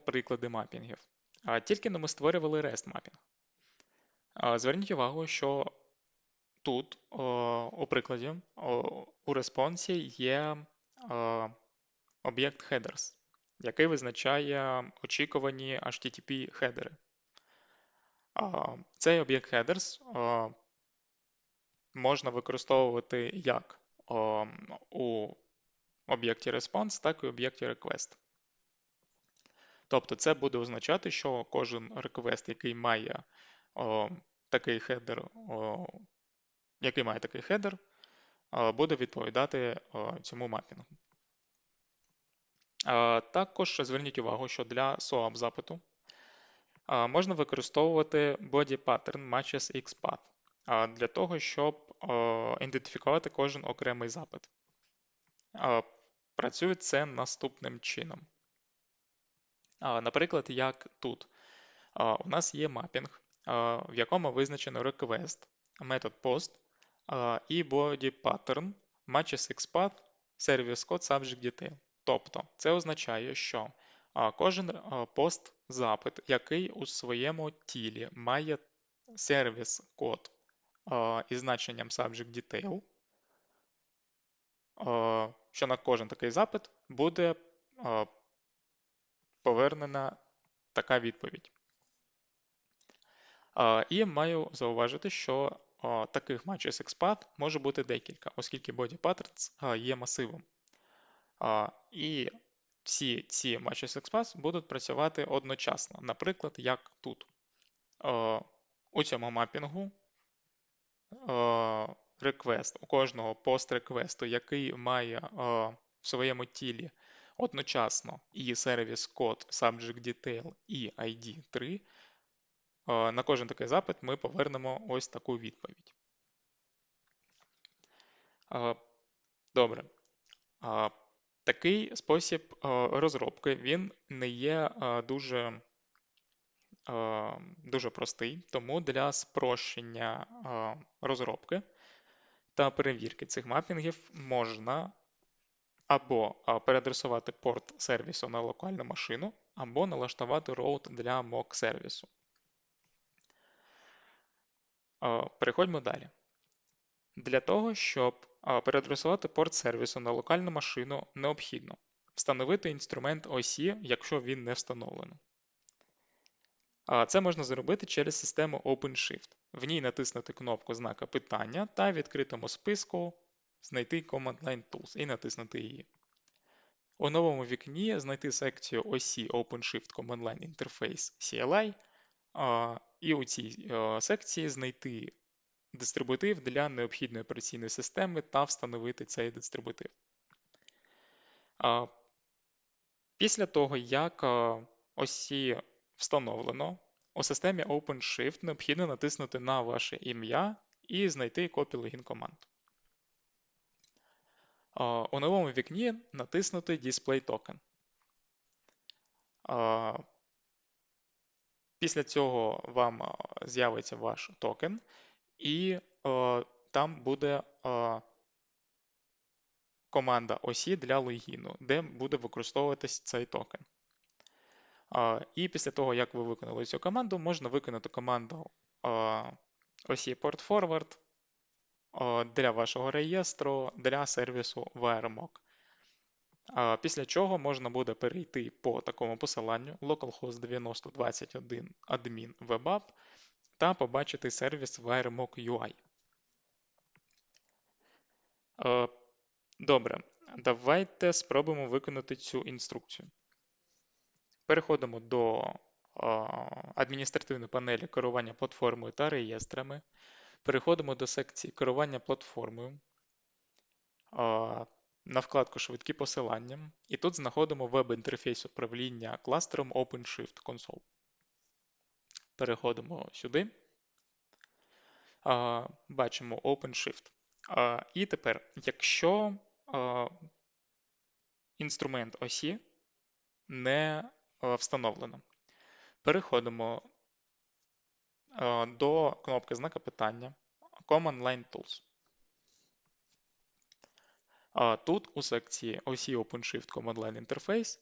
приклади мапінгів. Тільки но ми створювали REST мапінг. Зверніть увагу, що тут у прикладі у респонсі є об'єкт headers, який визначає очікувані HTTP хедери. Цей об'єкт headers можна використовувати як у об'єкті response, так і у об'єкті request. Тобто це буде означати, що кожен request, який має о, такий хедер, о, який має такий хедер, о, буде відповідати о, цьому мапінгу. Також зверніть увагу, що для SOAP запиту можна використовувати body pattern matches XPath для того, щоб ідентифікувати кожен окремий запит. Працює це наступним чином. Наприклад, як тут. У нас є мапінг, в якому визначено request, метод post і body pattern matches XPath, service code subject detail. Тобто, це означає, що кожен пост-запит, який у своєму тілі має сервіс код із значенням subject detail, що на кожен такий запит буде повернена така відповідь. І маю зауважити, що таких matches XPath може бути декілька, оскільки body patterns є масивом. І всі ці matches XPath будуть працювати одночасно. Наприклад, як тут. У цьому мапінгу request, у кожного пост-реквесту, який має в своєму тілі одночасно і сервіс код subject detail і ID 3, на кожен такий запит ми повернемо ось таку відповідь. Добре. Такий спосіб розробки він не є дуже дуже простий, тому для спрощення розробки та перевірки цих мапінгів можна або переадресувати порт сервісу на локальну машину, або налаштувати роут для mock сервісу. Переходьмо далі. Для того, щоб переадресувати порт сервісу на локальну машину, необхідно встановити інструмент осі, якщо він не встановлено. Це можна зробити через систему OpenShift. В ній натиснути кнопку знака питання та в відкритому списку знайти Command Line Tools і натиснути її. У новому вікні знайти секцію осі OpenShift Command Line Interface CLI, і у цій секції знайти дистрибутив для необхідної операційної системи та встановити цей дистрибутив. Після того, як осі встановлено, у системі OpenShift необхідно натиснути на ваше ім'я і знайти копію логін команд. У новому вікні натиснути Display Token. Після цього вам з'явиться ваш токен, і там буде команда осі для логіну, де буде використовуватись цей токен. І після того, як ви виконали цю команду, можна виконати команду осі Port Forward для вашого реєстру для сервісу VRMOC. Після чого можна буде перейти по такому посиланню localhost 9021 admin webapp та побачити сервіс VRMOC UI. Добре, давайте спробуємо виконати цю інструкцію. Переходимо до адміністративної панелі керування платформою та реєстрами. Переходимо до секції керування платформою. На вкладку Швидкі посилання. І тут знаходимо веб-інтерфейс управління кластером OpenShift Console. Переходимо сюди. Бачимо OpenShift. І тепер, якщо інструмент осі не встановлено. Переходимо до кнопки знака питання Command Line Tools. Тут у секції OC OpenShift Command Line Interface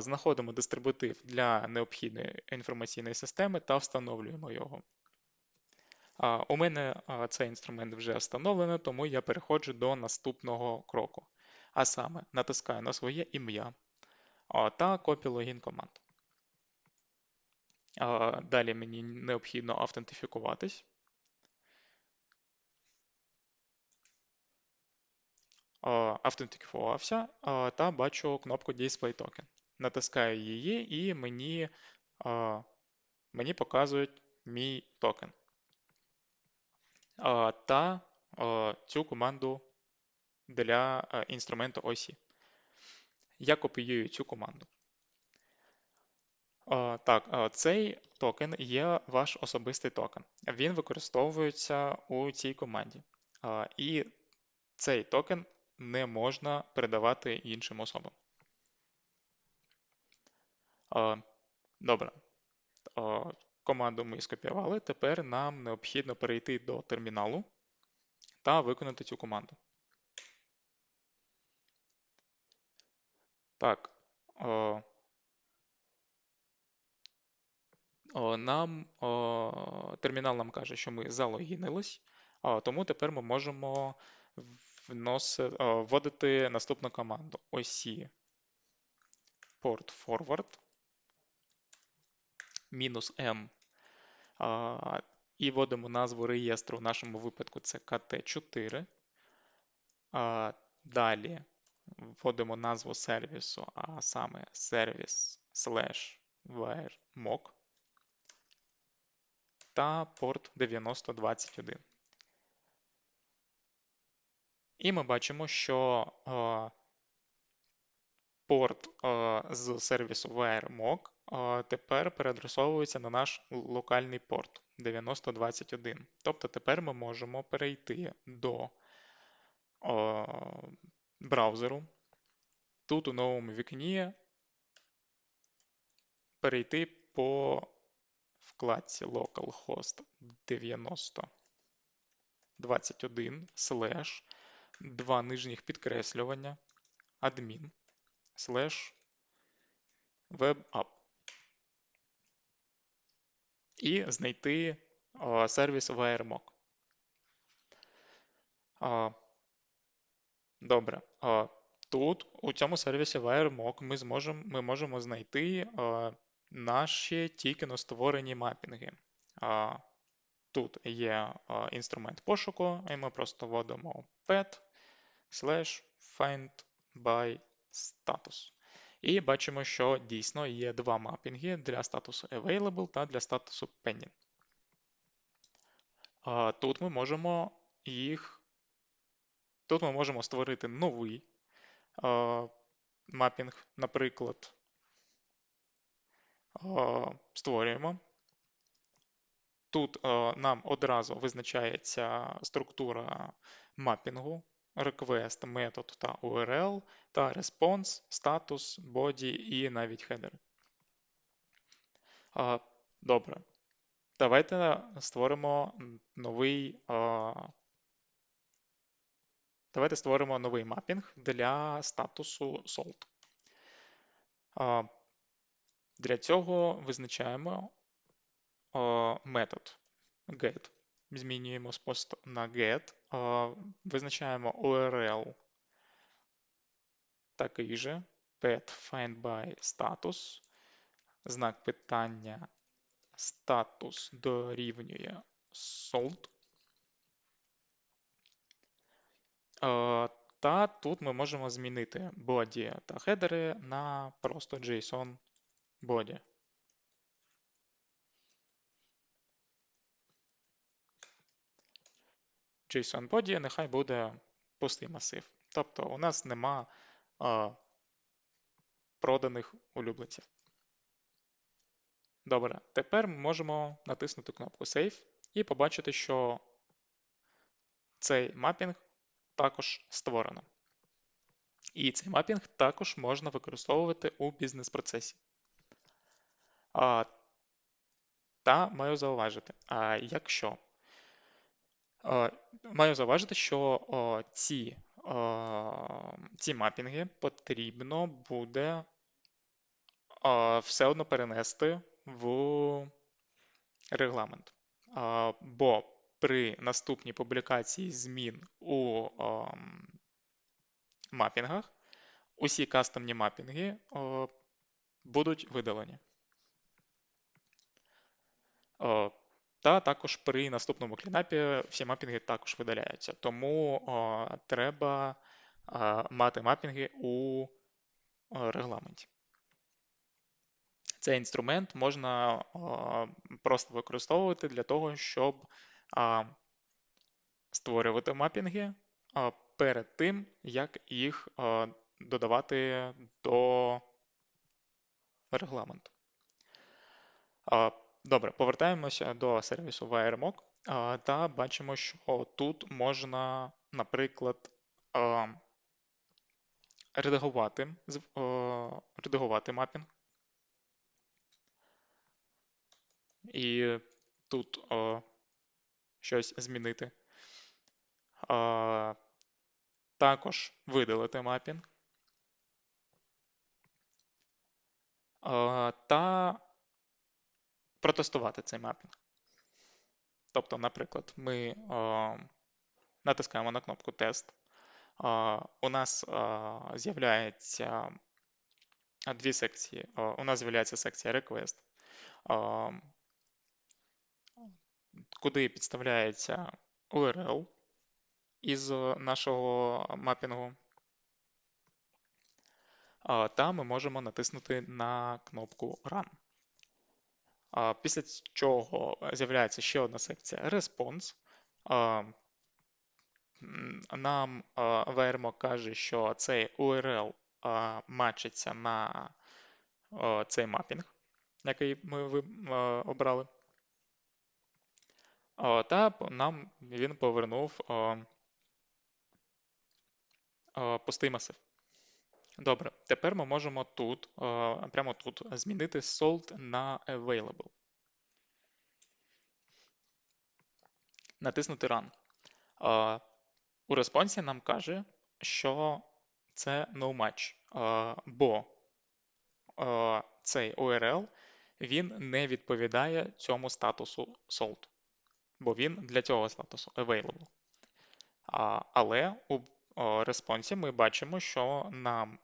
знаходимо дистрибутив для необхідної інформаційної системи та встановлюємо його. У мене цей інструмент вже встановлено, тому я переходжу до наступного кроку. А саме натискаю на своє ім'я та копію логін команд. Далі мені необхідно автентифікуватись. Автентифікувався та бачу кнопку Display Token. Натискаю її, і мені мені показують мій токен. Та цю команду для інструменту OC. Я копіюю цю команду. Так, цей токен є ваш особистий токен. Він використовується у цій команді. І цей токен не можна передавати іншим особам. Добре. Команду ми скопіювали. Тепер нам необхідно перейти до терміналу та виконати цю команду. Так. Нам термінал нам каже, що ми залогінились, тому тепер ми можемо вносити, вводити наступну команду осі port forward мінус M. І вводимо назву реєстру, в нашому випадку це KT4. Далі вводимо назву сервісу, а саме service slash mock та порт 9021. І ми бачимо, що е, порт е, з сервісу VRMOG е, тепер переадресовується на наш локальний порт 9021. Тобто тепер ми можемо перейти до браузеру. Тут у новому вікні перейти по вкладці localhost 9021 слеш два нижніх підкреслювання admin slash webapp і знайти о, сервіс WireMock. Добре. О, тут у цьому сервісі WireMock ми зможемо, ми можемо знайти о, наші тільки створені мапінги. Тут є інструмент пошуку, і ми просто вводимо pet slash find by status. І бачимо, що дійсно є два мапінги для статусу Available та для статусу Pending. Тут ми можемо їх. Тут ми можемо створити новий мапінг, наприклад, створюємо. Тут нам одразу визначається структура мапінгу request, метод та URL, та response, статус, body і навіть header. Добре. Давайте створимо новий. Давайте створимо новий мапінг для статусу sold. Для цього визначаємо метод get. Змінюємо з post на get, визначаємо URL такий же, pet find by status, знак питання статус дорівнює sold. Та тут ми можемо змінити body та хедери на просто JSON body. JSON body нехай буде пустий масив. Тобто у нас нема а, проданих улюбленців. Добре, тепер ми можемо натиснути кнопку Save і побачити, що цей мапінг також створено. І цей мапінг також можна використовувати у бізнес-процесі. Та маю зауважити, якщо Маю зауважити, що ці ці мапінги потрібно буде все одно перенести в регламент. Бо при наступній публікації змін у мапінгах усі кастомні мапінги будуть видалені. Та також при наступному клінапі всі мапінги також видаляються. Тому треба о, мати мапінги у регламенті. Цей інструмент можна просто використовувати для того, щоб створювати мапінги перед тим, як їх додавати до регламенту. Добре, повертаємося до сервісу WireMock та бачимо, що тут можна, наприклад, редагувати редагувати мапінг. І тут щось змінити. Також видалити мапінг. Та протестувати цей мапінг. Тобто, наприклад, ми о, натискаємо на кнопку Тест. О, у нас з'являється дві секції. О, у нас з'являється секція Request, куди підставляється URL із нашого мапінгу. Та ми можемо натиснути на кнопку Run. Після чого з'являється ще одна секція Response. Нам Vermo каже, що цей URL матчиться на цей мапінг, який ми обрали. Та нам він повернув пустий масив. Добре, тепер ми можемо тут, е, прямо тут, змінити salt на available. Натиснути Run. Е, у респонсі нам каже, що це no match, е, бо цей URL він не відповідає цьому статусу salt, бо він для цього статусу available. Але у респонсі ми бачимо, що нам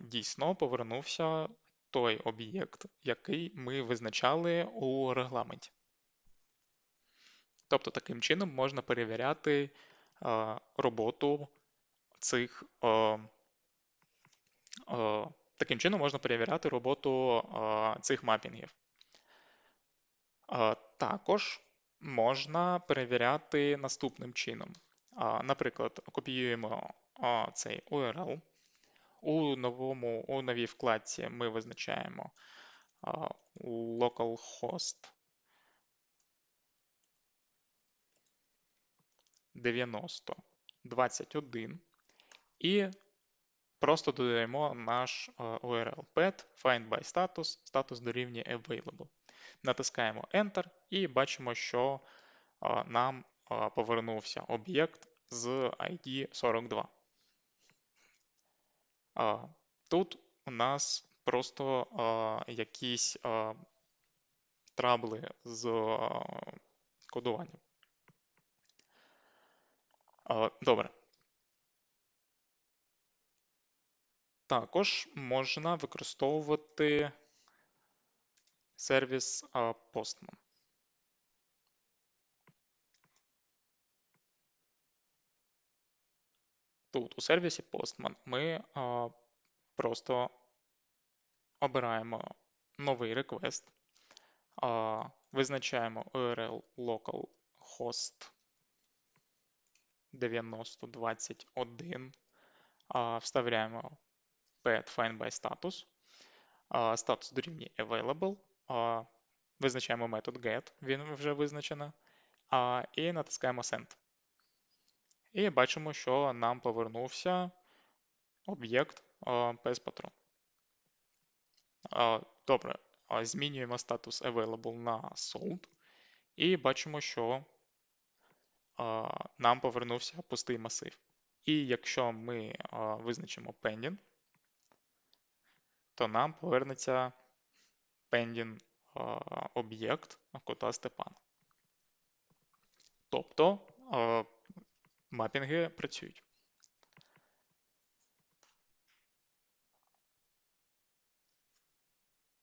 дійсно повернувся той об'єкт, який ми визначали у регламенті. Тобто, таким чином можна перевіряти роботу цих. Таким чином можна перевіряти роботу цих мапінгів. Також можна перевіряти наступним чином. Наприклад, копіюємо цей URL. У новому, у новій вкладці ми визначаємо localhost 9021 і просто додаємо наш URL pet, find by status, статус дорівнює available. Натискаємо Enter і бачимо, що нам повернувся об'єкт з ID 42. Тут у нас просто якісь трабли з кодуванням. Добре. Також можна використовувати сервіс Postman. Тут у сервісі Postman ми а, просто обираємо новий request, а, визначаємо URL localhost 9021, а, вставляємо pet find by status, а, статус дорівнює available, а, визначаємо метод get, він вже визначено, а, і натискаємо Send. І бачимо, що нам повернувся об'єкт PSPatron. Добре, змінюємо статус Available на Sold. І бачимо, що нам повернувся пустий масив. І якщо ми визначимо pending, то нам повернеться pending об'єкт кота Степана. Тобто мапінги працюють.